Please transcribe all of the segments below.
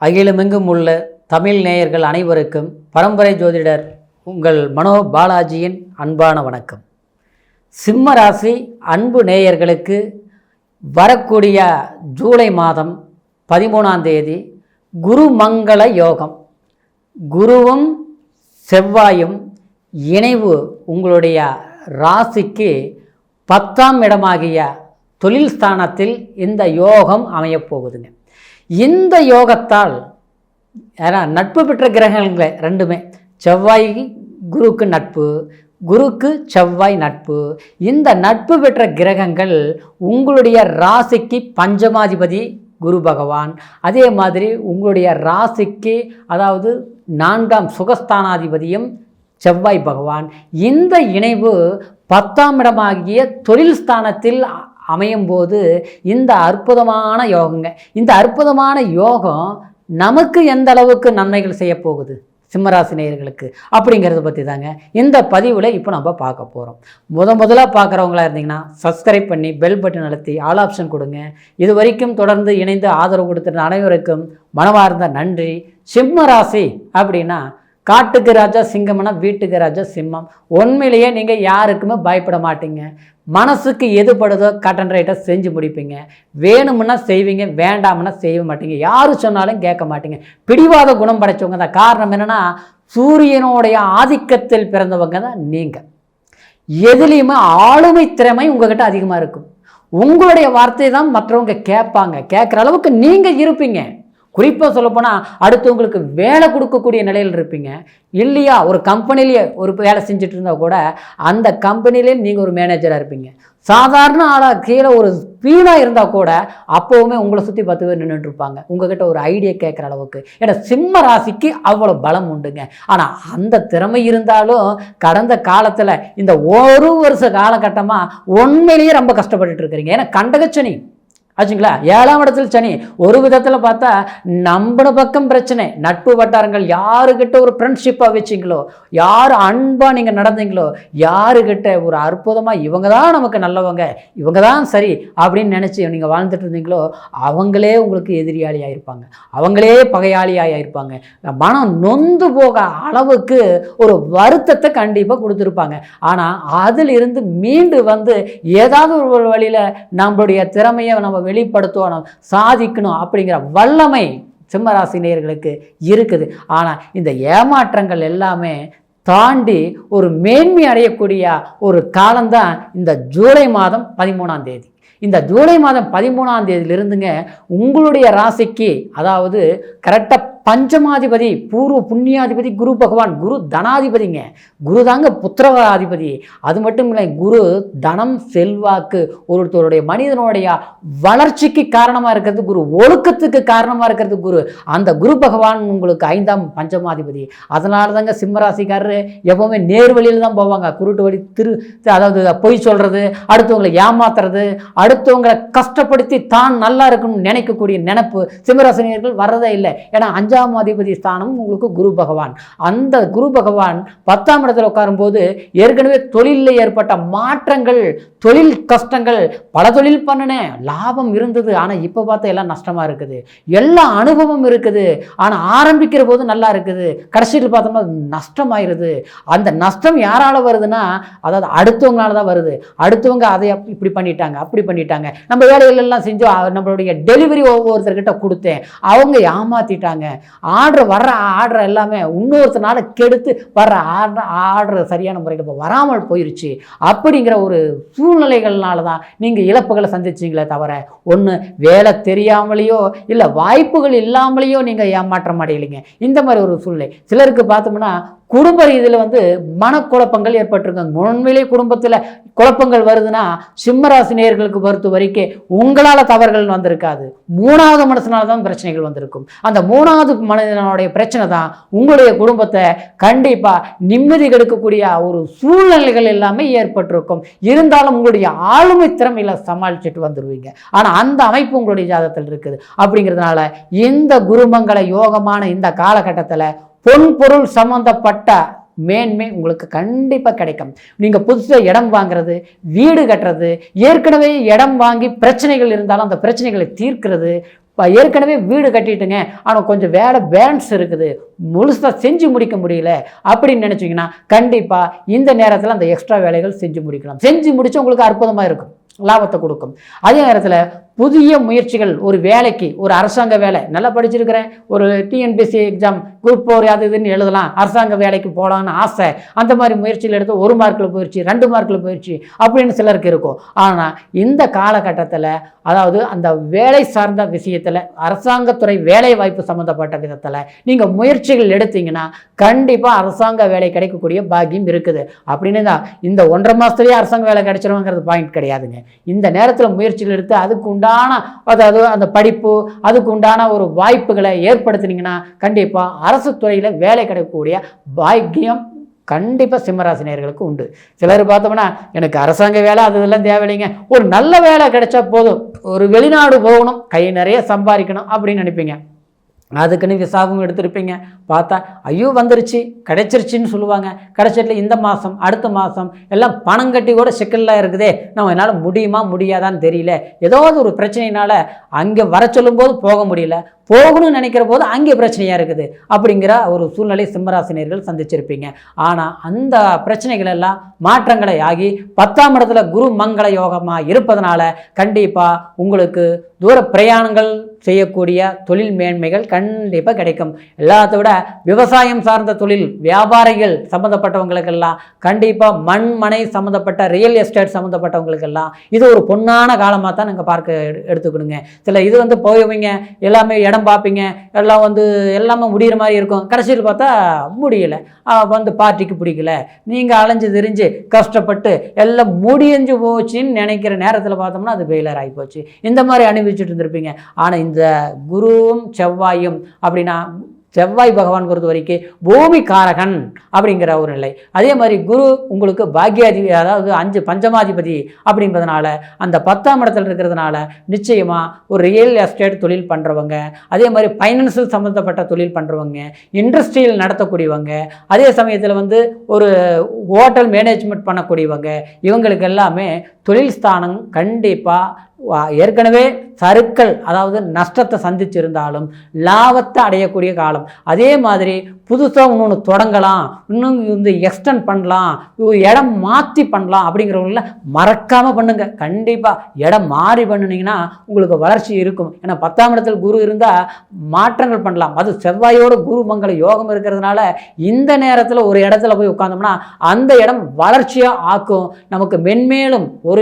அகிலமெங்கும் உள்ள தமிழ் நேயர்கள் அனைவருக்கும் பரம்பரை ஜோதிடர் உங்கள் மனோ பாலாஜியின் அன்பான வணக்கம். சிம்ம ராசி அன்பு நேயர்களுக்கு வரக்கூடிய ஜூலை மாதம் பதிமூணாம் தேதி குருமங்கள யோகம். குருவும் செவ்வாயும் இணைவு உங்களுடைய ராசிக்கு பத்தாம் இடமாகிய தொழில் ஸ்தானத்தில் இந்த யோகம் அமையப் போகுதுங்க. இந்த யோகத்தால் ஏன்னா நட்பு பெற்ற கிரகங்களே ரெண்டுமே. செவ்வாய் குருக்கு நட்பு குருக்கு செவ்வாய் நட்பு. இந்த நட்பு பெற்ற கிரகங்கள் உங்களுடைய ராசிக்கு பஞ்சமாதிபதி குரு பகவான். அதே மாதிரி உங்களுடைய ராசிக்கு அதாவது நான்காம் சுகஸ்தானாதிபதியும் செவ்வாய் பகவான். இந்த இணைவு பத்தாம் இடமாகிய தொழில் ஸ்தானத்தில் அமையும் போது இந்த அற்புதமான யோகங்க. இந்த அற்புதமான யோகம் நமக்கு எந்த அளவுக்கு நன்மைகள் செய்ய போகுது? சிம்மராசி நேயர்களுக்கு அப்படிங்கிறத பற்றி தாங்க. இந்த பதிவில் இப்போ நம்ம பார்க்க போகிறோம் முத முதலாக பார்க்குறவங்களா இருந்தீங்கன்னா சப்ஸ்கிரைப் பண்ணி பெல் பட்டன் அழுத்தி ஆல் ஆப்ஷன் கொடுங்க. இது வரைக்கும் தொடர்ந்து இணைந்து ஆதரவு கொடுத்துருந்த அனைவருக்கும் மனமார்ந்த நன்றி. சிம்ம ராசி அப்படின்னா காட்டுக்கு ராஜா சிங்கம்னா வீட்டுக்கு ராஜா சிம்மம். உண்மையிலேயே நீங்கள் யாருக்குமே பயப்பட மாட்டீங்க. மனசுக்கு எது படுதோ கட்டன் ரைட்டாக செஞ்சு முடிப்பீங்க. வேணும்னா செய்வீங்க வேண்டாம்னா செய்ய மாட்டீங்க. யார் சொன்னாலும் கேட்க மாட்டீங்க. பிடிவாத குணம் படைச்சவங்க தான். காரணம் என்னென்னா சூரியனுடைய ஆதிக்கத்தில் பிறந்தவங்க தான் நீங்கள் எதுலேயுமே ஆளுமை திறமை உங்ககிட்ட அதிகமாக இருக்கும். உங்களுடைய வார்த்தை தான் மற்றவங்க கேட்பாங்க. கேட்குற அளவுக்கு நீங்கள் இருப்பீங்க. குறிப்பாக சொல்லப்போனால் அடுத்தவங்களுக்கு வேலை கொடுக்கக்கூடிய நிலையில் இருப்பீங்க. இல்லையா ஒரு கம்பெனிலேயே ஒரு வேலை செஞ்சுட்டு இருந்தால் கூட அந்த கம்பெனிலே நீங்கள் ஒரு மேனேஜராக இருப்பீங்க. சாதாரண ஆளாக கீழே ஒரு ஸ்பீடாக இருந்தால் கூட அப்போவுமே உங்களை சுற்றி பத்து பேர் நின்றுட்டு இருப்பாங்க. உங்ககிட்ட ஒரு ஐடியா கேட்குற அளவுக்கு. ஏன்னா சிம்ம ராசிக்கு அவ்வளோ பலம் உண்டுங்க. ஆனால் அந்த திறமை இருந்தாலும் கடந்த காலத்தில் இந்த ஒரு வருஷ காலகட்டமாக உண்மையிலேயே ரொம்ப கஷ்டப்பட்டுட்டு இருக்கிறீங்க. ஏன்னா கண்டகச்சனி ஆச்சுங்களா? ஏழாம் இடத்துல சனி. ஒரு விதத்தில் பார்த்தா நம்மள பக்கம் பிரச்சனை. நட்பு வட்டாரங்கள் யாருக்கிட்ட ஒரு ஃப்ரெண்ட்ஷிப்பாக வச்சிங்களோ யார் அன்பாக நீங்கள் நடந்தீங்களோ யாருக்கிட்ட ஒரு அற்புதமாக இவங்க தான் நமக்கு நல்லவங்க இவங்க தான் சரி அப்படின்னு நினச்சி நீங்கள் வாழ்ந்துட்டு இருந்தீங்களோ அவங்களே உங்களுக்கு எதிரியாளியாக இருப்பாங்க. அவங்களே பகையாளியாக இருப்பாங்க. மனம் நொந்து போக அளவுக்கு ஒரு வருத்தத்தை கண்டிப்பாக கொடுத்துருப்பாங்க. ஆனால் அதிலிருந்து மீண்டு வந்து ஏதாவது ஒரு வழியில் நம்மளுடைய திறமையை நம்ம வெளிப்படுத்தணும் சாதிக்கணும் அப்படிங்கிற வல்லமை சிம்மராசி நேயர்களுக்கு இருக்குது. ஆனால் இந்த ஏமாற்றங்கள் எல்லாமே தாண்டி ஒரு மேன்மை அடையக்கூடிய ஒரு காலம்தான் இந்த ஜூலை மாதம் பதிமூணாம் தேதி. இந்த ஜூலை மாதம் பதிமூணாம் தேதியிலிருந்துங்க உங்களுடைய ராசிக்கு அதாவது கரெக்டாக பஞ்சமாதிபதி பூர்வ புண்ணியாதிபதி குரு பகவான் குரு தனாதிபதிங்க. குரு தாங்க புத்திரவாதிபதி. அது மட்டும் இல்லை குரு தனம் செல்வாக்கு ஒருத்தருடைய மனிதனுடைய வளர்ச்சிக்கு காரணமாக இருக்கிறது குரு ஒழுக்கத்துக்கு காரணமாக இருக்கிறது குரு. அந்த குரு பகவான் உங்களுக்கு ஐந்தாம் பஞ்சமாதிபதி. அதனால தாங்க சிம்மராசிக்காரர் எப்போவுமே நேர் வழியில் தான் போவாங்க. குருட்டு வழி திரு அதாவது பொய் சொல்கிறது அடுத்தவங்களை ஏமாத்துறது அடுத்தவங்களை கஷ்டப்படுத்தி தான் நல்லா இருக்கணும்னு நினைக்கக்கூடிய நினைப்பு சிம்மராசினியர்கள் வர்றதே இல்லை. ஏன்னா அஞ்சு ஐந்தாம் அதிபதி ஸ்தானம் உங்களுக்கு குரு பகவான். அந்த குரு பகவான் பத்தாம் இடத்தில் உட்காரும்போது ஏற்கனவே தொழிலில் ஏற்பட்ட மாற்றங்கள் தொழில் கஷ்டங்கள் பல தொழில் பண்ணினேன். லாபம் இருந்தது ஆனால் இப்போ பார்த்தா எல்லாம் நஷ்டமாக இருக்குது. எல்லா அனுபவம் இருக்குது. ஆனால் ஆரம்பிக்கிற போது நல்லா இருக்குது. கடைசியில் பார்த்தோம்னா நஷ்டமாயிருது. அந்த நஷ்டம் யாரால் வருதுன்னா அதாவது அடுத்தவங்களால தான் வருது. அடுத்தவங்க அதை இப்படி பண்ணிட்டாங்க அப்படி பண்ணிட்டாங்க. நம்ம வேலைகள் எல்லாம் செஞ்சோம். நம்மளுடைய டெலிவரி ஒவ்வொருத்தர்கிட்ட கொடுத்தேன். அவங்க ஏமாற்றிட்டாங்க ஆர்டர் வர்ற ஆர்டர் எல்லாமே இன்னொருத்தனால கெடுத்து வர்ற ஆர்டர் ஆர்டர் சரியான முறையில் இப்போ வராமல் போயிருச்சு. அப்படிங்கிற ஒரு சூழ்நிலைகள்னால தான் நீங்கள் இழப்புகளை சந்திச்சீங்களே தவிர. ஒன்று வேலை தெரியாமலேயோ இல்லை வாய்ப்புகள் இல்லாமலேயோ நீங்கள் ஏமாற்றம் அடையலைங்க. இந்த மாதிரி ஒரு சூழ்நிலை. சிலருக்கு பார்த்தோம்னா குடும்ப ரீதியில் வந்து மனக்குழப்பங்கள் ஏற்பட்டிருக்காங்க உண்மையிலே குடும்பத்தில் குழப்பங்கள் வருதுன்னா சிம்மராசி நேர்களுக்கு பொறுத்த வரைக்கும் உங்களால் தவறுகள் வந்திருக்காது. மூணாவது மனுஷனால தான் பிரச்சனைகள் வந்திருக்கும். அந்த மூணாவது மனிதனுடைய பிரச்சனை தான் உங்களுடைய குடும்பத்தை கண்டிப்பாக நிம்மதி கெடுக்கக்கூடிய ஒரு சூழ்நிலைகள் எல்லாமே ஏற்பட்டிருக்கும். இருந்தாலும் உங்களுடைய ஆளுமை திறமையில சமாளிச்சுட்டு வந்துடுவீங்க ஆனால் அந்த அமைப்பு உங்களுடைய ஜாதத்தில் இருக்குது. அப்படிங்கிறதுனால இந்த குருமங்கள யோகமான இந்த காலகட்டத்தில் பொன் பொருள் சம்பந்தப்பட்ட மேன்மை உங்களுக்கு கண்டிப்பாக கிடைக்கும். நீங்கள் புதுசாக இடம் வாங்குறது வீடு கட்டுறது ஏற்கனவே இடம் வாங்கி பிரச்சனைகள் இருந்தாலும் அந்த பிரச்சனைகளை தீர்க்கிறது இப்போ ஏற்கனவே வீடு கட்டிட்டுங்க ஆனால் கொஞ்சம் வேலை பேலன்ஸ் இருக்குது முழுசாக செஞ்சு முடிக்க முடியல அப்படின்னு நினச்சிங்கன்னா கண்டிப்பாக இந்த நேரத்தில் அந்த எக்ஸ்ட்ரா வேலைகள் செஞ்சு முடிக்கலாம். செஞ்சு முடிச்சு உங்களுக்கு அற்புதமாக இருக்கும் லாபத்தை கொடுக்கும். அதே நேரத்தில் புதிய முயற்சிகள் ஒரு வேலைக்கு ஒரு அரசாங்க வேலை. நல்லா படிச்சிருக்கிறேன். ஒரு டிஎன்பிஎஸ்சி எக்ஸாம் குரூப் ஃபோர் அது இதுன்னு எழுதலாம். அரசாங்க வேலைக்கு போகலான்னு ஆசை. அந்த மாதிரி முயற்சியில் எடுத்து ஒரு மார்க்கில் போயிடுச்சு ரெண்டு மார்க்கில் போயிடுச்சு அப்படின்னு சிலருக்கு இருக்கும். ஆனால் இந்த காலகட்டத்தில் அதாவது அந்த வேலை சார்ந்த விஷயத்தில் அரசாங்கத்துறை வேலை வாய்ப்பு சம்மந்தப்பட்ட விதத்தில் நீங்கள் முயற்சிகள் எடுத்தீங்கன்னா கண்டிப்பாக அரசாங்க வேலை கிடைக்கக்கூடிய பாக்கியம் இருக்குது. அப்படின்னு தான் இந்த ஒன்றரை மாதத்துலேயே அரசாங்க வேலை கிடைச்சிருவாங்கிறது பாயிண்ட் கிடையாதுங்க. இந்த நேரத்தில் முயற்சிகள் எடுத்து அதுக்கு உண்டான அதாவது அந்த படிப்பு அதுக்கு உண்டான ஒரு வாய்ப்புகளை ஏற்படுத்தினீங்கன்னா கண்டிப்பாக அரசு துறையில் வேலை கிடைக்கக்கூடிய பாக்கியம் கண்டிப்பாக சிம்மராசினியர்களுக்கு உண்டு. சிலர் பார்த்தோம்னா எனக்கு அரசாங்க வேலை அது இதெல்லாம் தேவையில்லைங்க. ஒரு நல்ல வேலை கிடைச்சா போதும். ஒரு வெளிநாடு போகணும் கை நிறைய சம்பாதிக்கணும் அப்படின்னு நினைப்பீங்க. அதுக்குன்னு விசாவும் எடுத்திருப்பீங்க. பார்த்தா ஐயோ வந்துருச்சு கிடைச்சிருச்சுன்னு சொல்லுவாங்க. கிடைச்சிட்டுல இந்த மாதம் அடுத்த மாதம் எல்லாம் பணம் கட்டி கூட சிக்கலாக இருக்குதே. நம்ம என்னால் முடியுமா முடியாதான்னு தெரியல. ஏதாவது ஒரு பிரச்சனையினால் அங்கே வர சொல்லும்போது போக முடியல. போகணும்னு நினைக்கிற போது அங்கே பிரச்சனையாக இருக்குது. அப்படிங்கிற ஒரு சூழ்நிலை சிம்மராசினியர்கள் சந்திச்சிருப்பீங்க. ஆனால் அந்த பிரச்சனைகள் எல்லாம் மாற்றங்களை ஆகி பத்தாம் இடத்துல குரு மங்கள யோகமாக இருப்பதனால கண்டிப்பாக உங்களுக்கு தூர பிரயாணங்கள் செய்யக்கூடிய தொழில் மேன்மைகள் கண்டிப்பாக கிடைக்கும். எல்லாத்த விட விவசாயம் சார்ந்த தொழில் வியாபாரிகள் சம்மந்தப்பட்டவங்களுக்கெல்லாம் கண்டிப்பாக மண் மனை சம்மந்தப்பட்ட ரியல் எஸ்டேட் சம்மந்தப்பட்டவங்களுக்கெல்லாம் இது ஒரு பொன்னான காலமாக தான் நாங்கள் பார்க்க எடு- எடுத்துக்கணுங்க. சில இது வந்து போய்விங்க எல்லாமே இடம் பார்ப்பீங்க எல்லாம் வந்து எல்லாமே முடிகிற மாதிரி இருக்கும். கடைசியில் பார்த்தா முடியலை. வந்து பார்ட்டிக்கு பிடிக்கல. நீங்கள் அலைஞ்சு திரிஞ்சு கஷ்டப்பட்டு எல்லாம் முடியஞ்சு போச்சுன்னு நினைக்கிற நேரத்தில் பார்த்தோம்னா அது ஃபெயிலர் ஆகி போச்சு. இந்த மாதிரி அனுபவிச்சுட்டு இருந்திருப்பீங்க. ஆனால் இந்த குருவும் செவ்வாயும் அப்படின்னா செவ்வாய் பகவான் பொறுத்த வரைக்கும் பூமி காரகன் அப்படிங்கிற ஒரு நிலை. அதே மாதிரி குரு உங்களுக்கு பாக்யாதிபதி அதாவது அஞ்சு பஞ்சமாதிபதி அப்படிங்கிறதுனால அந்த பத்தாம் இடத்துல இருக்கிறதுனால நிச்சயமாக ஒரு ரியல் எஸ்டேட் தொழில் பண்ணுறவங்க அதே மாதிரி ஃபைனான்சியல் சம்மந்தப்பட்ட தொழில் பண்ணுறவங்க இண்டஸ்ட்ரியில் நடத்தக்கூடியவங்க அதே சமயத்தில் வந்து ஒரு ஹோட்டல் மேனேஜ்மெண்ட் பண்ணக்கூடியவங்க இவங்களுக்கு எல்லாமே தொழில் ஸ்தானம் கண்டிப்பாக ஏற்கனவே சருக்கள் அதாவது நஷ்டத்தை சந்திச்சிருந்தாலும் லாபத்தை அடையக்கூடிய காலம். அதே மாதிரி புதுசாக இன்னொன்று தொடங்கலாம் இன்னும் வந்து எக்ஸ்டெண்ட் பண்ணலாம் இடம் மாற்றி பண்ணலாம் அப்படிங்கிறவங்கள மறக்காமல் பண்ணுங்கள் கண்டிப்பாக இடம் மாறி பண்ணுனீங்கன்னா உங்களுக்கு வளர்ச்சி இருக்கும். ஏன்னா பத்தாம் இடத்துல குரு இருந்தால் மாற்றங்கள் பண்ணலாம். அது செவ்வாயோட குரு மங்கள யோகம் இருக்கிறதுனால இந்த நேரத்தில் ஒரு இடத்துல போய் உட்காந்தோம்னா அந்த இடம் வளர்ச்சியாக ஆக்கும். நமக்கு மென்மேலும் ஒரு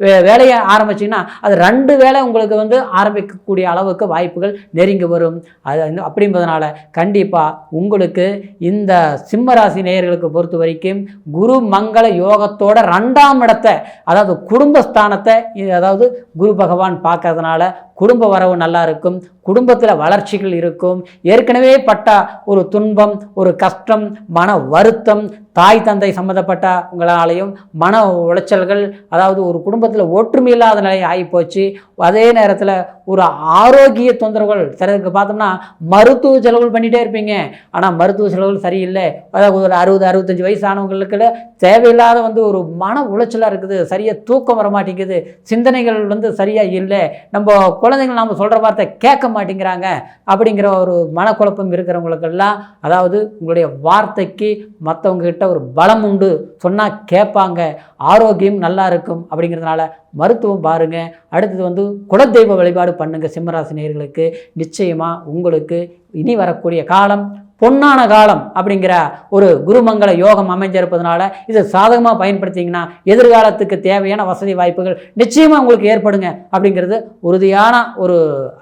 வே- வேலையை ஆரம்பிச்சிங்கன்னா அது ரெண்டு வேலை உங்களுக்கு வந்து ஆரம்பிக்கக்கூடிய அளவுக்கு வாய்ப்புகள் நெருங்கி வரும். அது வந்து அப்படின்றதுனால கண்டிப்பாக உங்களுக்கு இந்த சிம்மராசி நேயர்களுக்கு பொறுத்த வரைக்கும் குரு மங்கள யோகத்தோட ரெண்டாம் இடத்தை அதாவது குடும்பஸ்தானத்தை அதாவது குரு பகவான் பார்க்கறதுனால குடும்ப வரவு நல்லா இருக்கும் குடும்பத்தில் வளர்ச்சிகள் இருக்கும் ஏற்கனவே பட்ட ஒரு துன்பம் ஒரு கஷ்டம் மன வருத்தம் தாய் தந்தை சம்மந்தப்பட்ட உங்களாலையும் மன உளைச்சல்கள் அதாவது ஒரு குடும்பத்தில் ஒற்றுமை இல்லாத நிலை ஆகிப்போச்சு. அதே நேரத்தில் ஒரு ஆரோக்கிய தொந்தரவுகள் சிலருக்கு பார்த்தோம்னா மருத்துவ செலவுகள் பண்ணிகிட்டே இருப்பீங்க. ஆனால் மருத்துவ செலவுகள் சரியில்லை. அதாவது ஒரு அறுபது அறுபத்தஞ்சு வயசானவங்களுக்கு தேவையில்லாத வந்து ஒரு மன உளைச்சலாக இருக்குது. சரியாக தூக்கம் வர மாட்டேங்குது சிந்தனைகள் வந்து சரியாக இல்லை. நம்ம குழந்தைங்க நாம் சொல்கிற வார்த்தை கேட்க மாட்டேங்கிறாங்க அப்படிங்கிற ஒரு மனக்குழப்பம் இருக்கிறவங்களுக்கெல்லாம் அதாவது உங்களுடைய வார்த்தைக்கு மற்றவங்கக்கிட்ட ஒரு பலம் உண்டு. சொன்னால் கேட்பாங்க. ஆரோக்கியம் நல்லா இருக்கும் அப்படிங்கிறதுனால மருத்துவம் பாருங்கள் அடுத்தது வந்து குலதெய்வ வழிபாடு பண்ணுங்கள் சிம்மராசினியர்களுக்கு நிச்சயமாக உங்களுக்கு இனி வரக்கூடிய காலம் பொன்னான காலம் அப்படிங்கிற ஒரு குருமங்கல யோகம் அமைஞ்சிருப்பதனால இதை சாதகமாக பயன்படுத்திங்கன்னா எதிர்காலத்துக்கு தேவையான வசதி வாய்ப்புகள் நிச்சயமாக உங்களுக்கு ஏற்படுங்க அப்படிங்கிறது உறுதியான ஒரு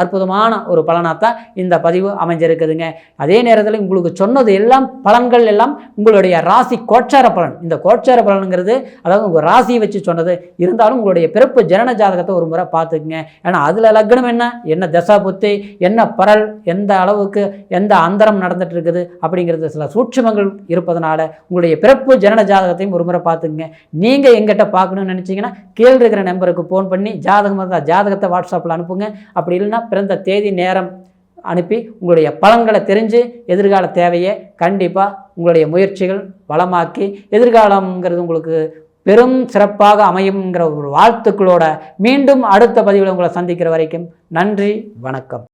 அற்புதமான ஒரு பலனாக தான் இந்த பதிவு அமைஞ்சிருக்குதுங்க. அதே நேரத்தில் உங்களுக்கு சொன்னது எல்லாம் பலன்கள் எல்லாம் உங்களுடைய ராசி கோச்சார பலன். இந்த கோச்சார பலனுங்கிறது அதாவது உங்கள் ராசியை வச்சு சொன்னது இருந்தாலும் உங்களுடைய பிறப்பு ஜனன ஜாதகத்தை ஒரு முறை பார்த்துக்குங்க. ஏன்னா அதில் லக்னம் என்ன? என்ன தசா புத்தி என்ன பரல்? எந்த அளவுக்கு? எந்த அந்தரம் நடந்துட்டு இருக்குது அப்படிங்கிறது சில சூட்சுமங்கள் இருப்பதனால உங்களுடைய பிறப்பு ஜனன ஜாதகத்தையும் ஒரு முறை பார்த்துங்க நீங்கள் எங்கிட்ட பார்க்கணும்னு நினச்சிங்கன்னா கீழே இருக்கிற நம்பருக்கு ஃபோன் பண்ணி ஜாதகம் இருந்தால் ஜாதகத்தை வாட்ஸ்அப்பில் அனுப்புங்க. அப்படி இல்லைன்னா பிறந்த தேதி நேரம் அனுப்பி உங்களுடைய பலன்களை தெரிஞ்சு எதிர்கால தேவையை கண்டிப்பாக உங்களுடைய முயற்சிகள் வளமாக்கி எதிர்காலங்கிறது உங்களுக்கு பெரும் சிறப்பாக அமையுங்கிற ஒரு வாழ்த்துக்களோட மீண்டும் அடுத்த பதிவில் உங்களை சந்திக்கிற வரைக்கும் நன்றி வணக்கம்.